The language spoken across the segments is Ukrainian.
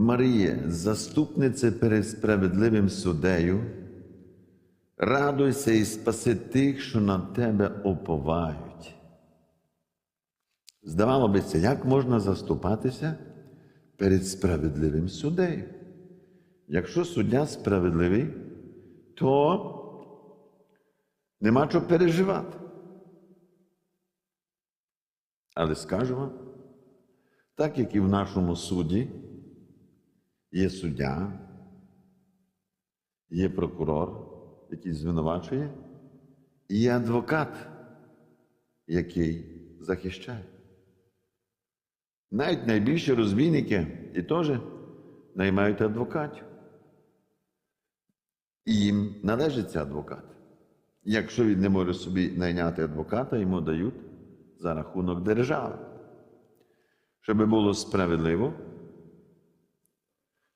Маріє, заступнице перед справедливим суддею, радуйся і спаси тих, що на тебе уповають. Здавало би це, як можна заступатися перед справедливим суддею? Якщо суддя справедливий, то нема чого переживати. Але скажу вам, так як і в нашому суді є суддя, є прокурор, який звинувачує, і є адвокат, який захищає. Навіть найбільші розбійники і теж наймають адвокатів. І їм належиться адвокат. Якщо він не може собі найняти адвоката, йому дають за рахунок держави. Щоб було справедливо,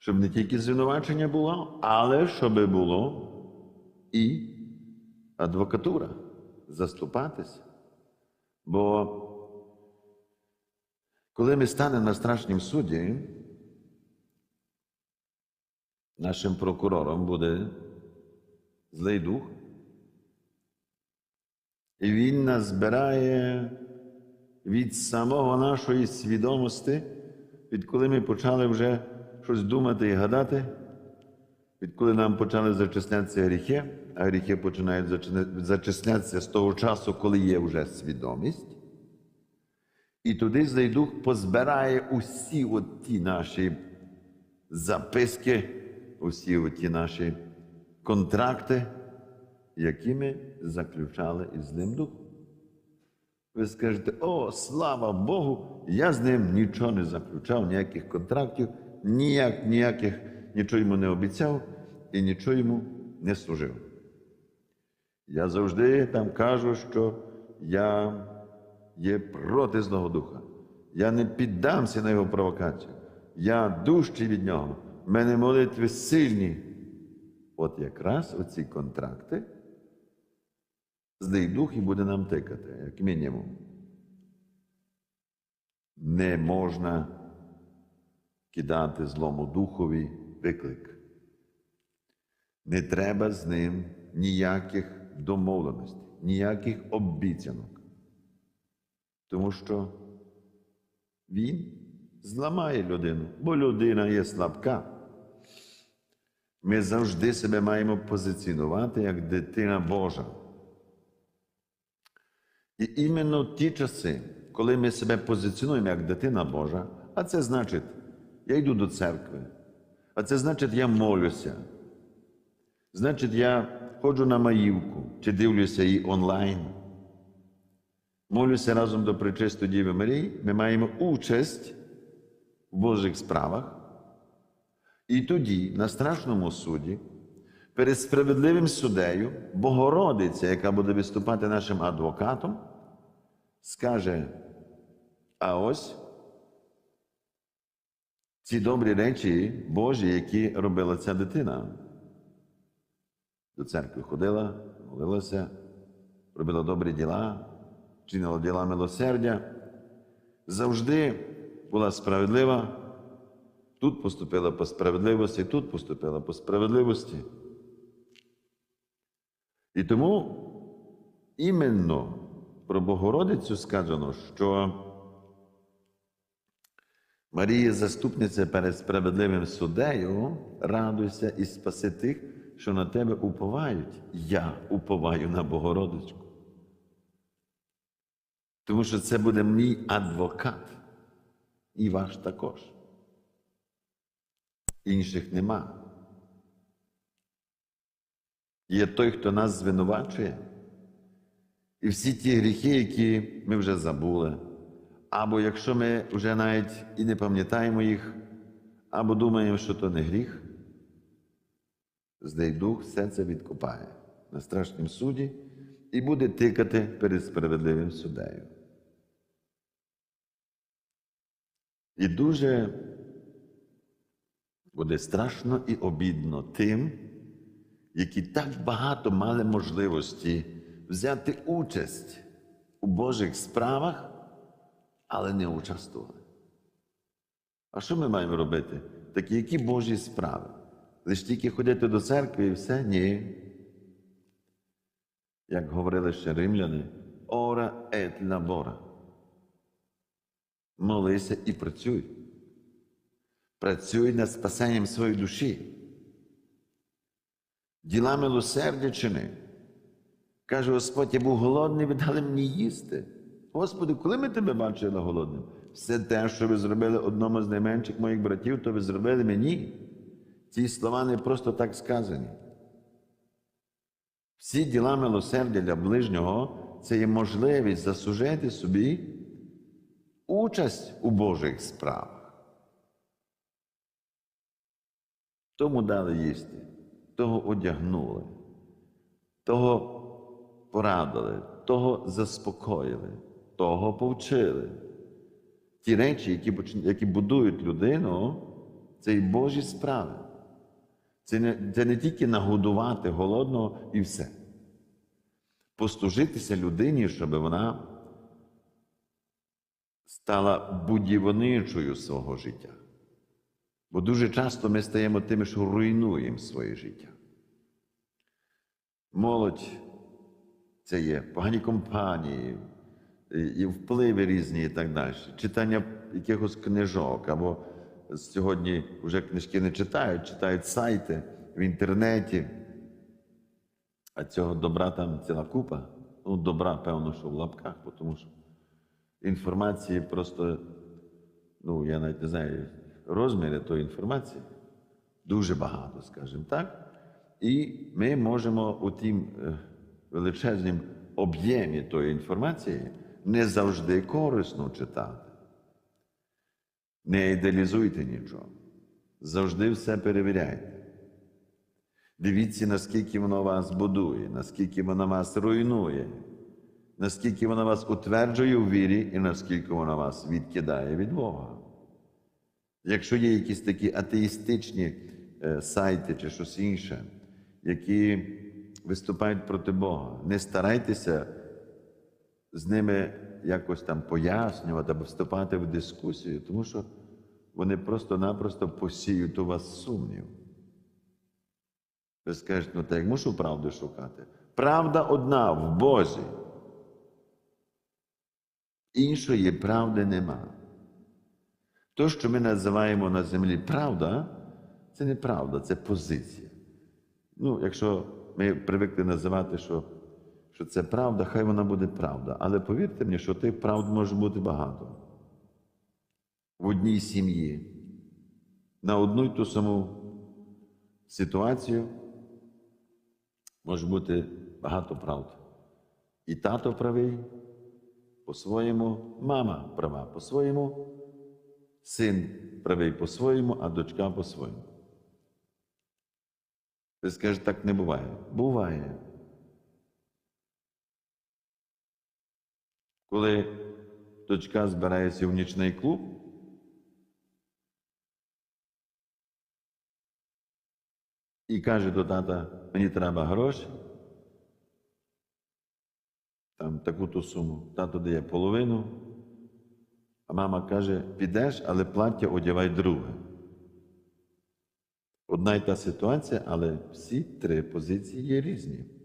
щоб не тільки звинувачення було, але щоб було і адвокатура заступатися. Бо коли ми станемо на страшнім суді, нашим прокурором буде злий дух, і він нас збирає від самого нашої свідомості, відколи ми почали вже щось думати і гадати, відколи нам почали зачислятися гріхи, а гріхи починають зачислятися з того часу, коли є вже свідомість. І туди злий дух позбирає усі от ті наші записки, усі от ті наші контракти, які ми заключали із злим духом. Ви скажете, о, слава Богу, я з ним нічого не заключав, ніяких контрактів, ніяк, ніяких, нічого йому не обіцяв і нічого йому не служив. Я завжди там кажу, що я є проти Злого Духа. Я не піддамся на його провокацію. Я дужчий від нього. В мене молитви сильні. От якраз оці контракти злий дух і буде нам тикати, як мінімум. Не можна кидати злому духові виклик. Не треба з ним ніяких домовленостей, ніяких обіцянок. Тому що він зламає людину, бо людина є слабка. Ми завжди себе маємо позиціонувати як дитина Божа. І іменно ті часи, коли ми себе позиціонуємо як дитина Божа, а це значить, я йду до церкви, а це значить, я молюся. Значить, я ходжу на маївку чи дивлюся її онлайн. Молюся разом до Пречистої Діви Марії, ми маємо участь в Божих справах. І тоді, на страшному суді, перед справедливим суддею, Богородиця, яка буде виступати нашим адвокатом, скаже: а ось ці добрі речі Божі, які робила ця дитина. До церкви ходила, молилася, робила добрі діла, чинила діла милосердя, завжди була справедлива. Тут поступила по справедливості, тут поступила по справедливості. І тому іменно про Богородицю сказано, що Марія, заступниця перед справедливим суддею, радуйся і спаси тих, що на тебе уповають. Я уповаю на Богородичку. Тому що це буде мій адвокат і ваш також. Інших нема. Є той, хто нас звинувачує. І всі ті гріхи, які ми вже забули, або якщо ми вже навіть і не пам'ятаємо їх, або думаємо, що то не гріх, злий дух все це відкопає на страшнім суді і буде тикати перед справедливим суддею. І дуже буде страшно і обідно тим, які так багато мали можливості взяти участь у Божих справах, але не участвували. А що ми маємо робити? такі, які Божі справи. Лише тільки ходити до церкви і все? Ні. Як говорили ще римляни, ора ет лабора. Молися і працюй. Працюй над спасенням своєї душі. Діла милосердя чини. Каже Господь, я був голодний, ви дали мені їсти. Господи, коли ми тебе бачили голодним? Все те, що ви зробили одному з найменших моїх братів, то ви зробили мені. Ці слова не просто так сказані. Всі діла милосердя для ближнього це є можливість заслужити собі участь у Божих справах. Тому дали їсти, того одягнули, того порадили, того заспокоїли, того повчили. Ті речі, які, які будують людину, це і Божі справи. Це не, це не тільки нагодувати голодного і все. Послужитися людині, щоб вона стала будівничою свого життя. Бо дуже часто ми стаємо тими, що руйнуємо своє життя. Молодь це є погані компанії, і впливи різні і так далі. Читання якихось книжок, або сьогодні вже книжки не читають, читають сайти в інтернеті. А цього добра там ціла купа. Ну, добра, певно, що в лапках, тому що інформації просто, ну, я навіть не знаю, розміри тої інформації дуже багато, скажімо так. І ми можемо у тім е, величезнім об'ємі тої інформації не завжди корисно читати. Не ідеалізуйте нічого. Завжди все перевіряйте. Дивіться, наскільки воно вас будує, наскільки воно вас руйнує, наскільки воно вас утверджує у вірі і наскільки воно вас відкидає від Бога. Якщо є якісь такі атеїстичні е, сайти чи щось інше, які виступають проти Бога, не старайтеся з ними якось там пояснювати або вступати в дискусію, тому що вони просто-напросто посіють у вас сумнів. Ви скажете, ну так як мушу правду шукати. Правда одна в Бозі. Іншої правди нема. То, що ми називаємо на землі правда, це не правда, це позиція. Ну, якщо ми привикли називати, що, що це правда, хай вона буде правда. Але повірте мені, що тих правд може бути багато. В одній сім'ї. На одну й ту саму ситуацію може бути багато правд. І тато правий по-своєму, мама права по-своєму, син правий по-своєму, а дочка по-своєму. Ви скажете, так не буває. Буває. Коли дочка збирається в нічний клуб, і каже до тата, мені треба гроші, там таку-то суму. Тато дає половину, а мама каже, підеш, але плаття одягай друге. Одна й та ситуація, але всі три позиції є різні.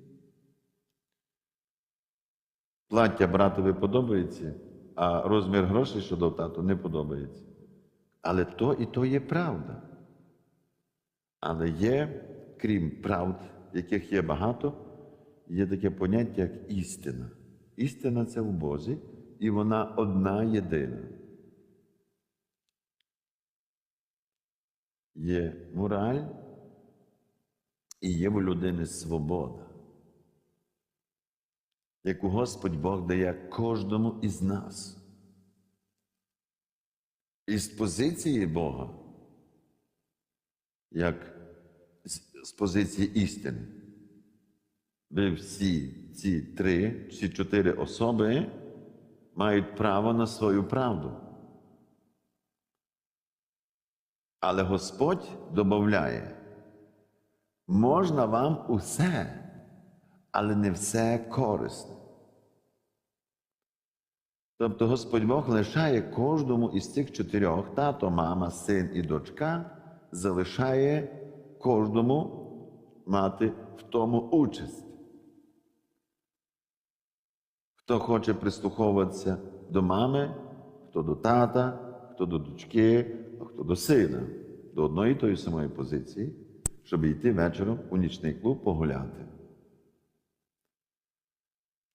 Плаття братові подобається, а розмір грошей, що дав тату, не подобається. Але то і то є правда. Але є, крім правд, яких є багато, є таке поняття, як істина. Істина це в Бозі, і вона одна єдина. Є мораль і є в людини свобода, яку Господь Бог дає кожному із нас. І з позиції Бога, як з, позиції істини, ви всі ці три чи чотири особи мають право на свою правду. Але Господь додає, можна вам усе, але не все корисне. Тобто Господь Бог лишає кожному із цих чотирьох тато, мама, син і дочка залишає кожному мати в тому участь. Хто хоче прислуховуватися до мами, хто до тата, хто до дочки, а хто до сина, до одної тої самої позиції, щоб йти вечором у нічний клуб погуляти.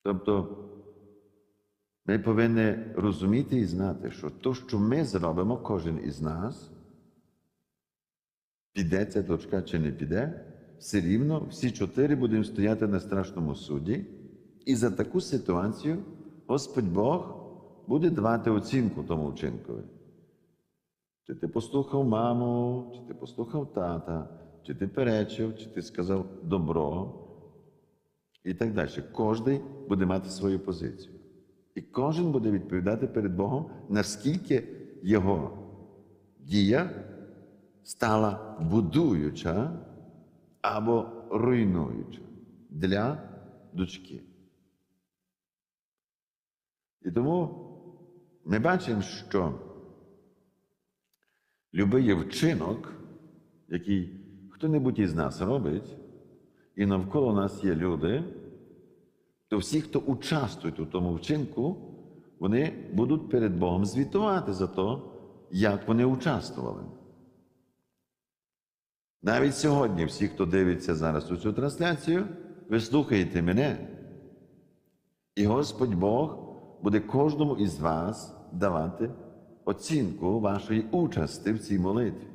Тобто ми повинні розуміти і знати, що то, що ми зробимо, кожен із нас, піде ця дочка чи не піде, все рівно всі чотири будемо стояти на страшному суді, і за таку ситуацію Господь Бог буде давати оцінку тому вчинкові. Чи ти послухав маму, чи ти послухав тата, чи ти перечив, чи ти сказав добро, і так далі. Кожен буде мати свою позицію. І кожен буде відповідати перед Богом, наскільки його дія стала будуюча або руйнуюча для дочки. І тому ми бачимо, що любий вчинок, який хто-небудь із нас робить, і навколо нас є люди, то всі, хто участвують у тому вчинку, вони будуть перед Богом звітувати за те, як вони участвували. Навіть сьогодні, всі, хто дивиться зараз у цю трансляцію, ви слухаєте мене. І Господь Бог буде кожному із вас давати оцінку вашої участі в цій молитві.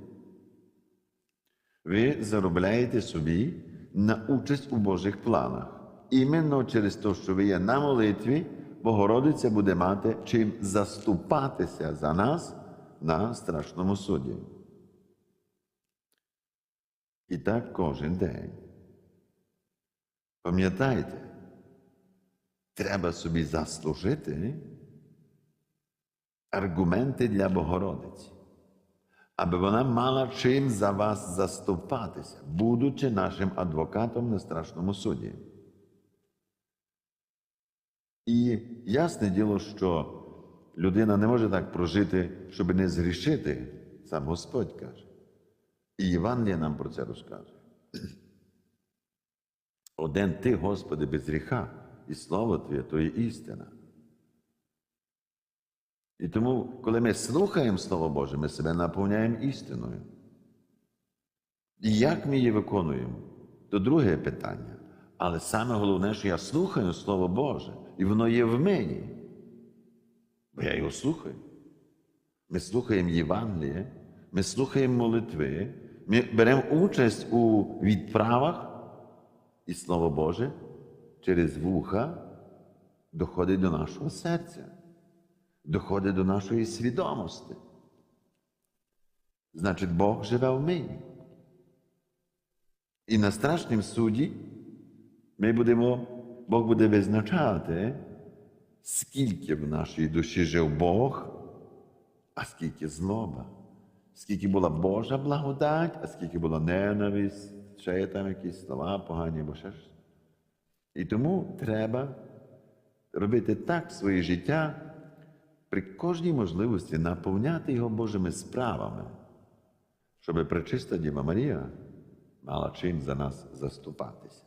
Ви заробляєте собі на участь у Божих планах. Іменно через те, що ви є на молитві, Богородиця буде мати чим заступатися за нас на страшному суді. І так кожен день. Пам'ятайте, треба собі заслужити аргументи для Богородиці, аби вона мала чим за вас заступатися, будучи нашим адвокатом на страшному суді. І ясне діло, що людина не може так прожити, щоб не згрішити, сам Господь каже. І Євангелія нам про це розказує. Один ти, Господи, без гріха, і слово Твоє то є істина. І тому, коли ми слухаємо Слово Боже, ми себе наповняємо істиною. І як ми її виконуємо, то друге питання. Але саме головне, що я слухаю Слово Боже, і воно є в мені. Бо я його слухаю. Ми слухаємо Євангеліє, ми слухаємо молитви, ми беремо участь у відправах, і Слово Боже через вуха доходить до нашого серця, доходить до нашої свідомості. Значить, Бог живе в мені. І на страшнім суді ми будемо, Бог буде визначати, скільки в нашій душі жив Бог, а скільки злоба, скільки була Божа благодать, а скільки була ненависть, ще там якісь слова погані або ще щось. І тому треба робити так своє життя при кожній можливості наповняти його Божими справами, щоб пречиста Діва Марія мала чим за нас заступатися.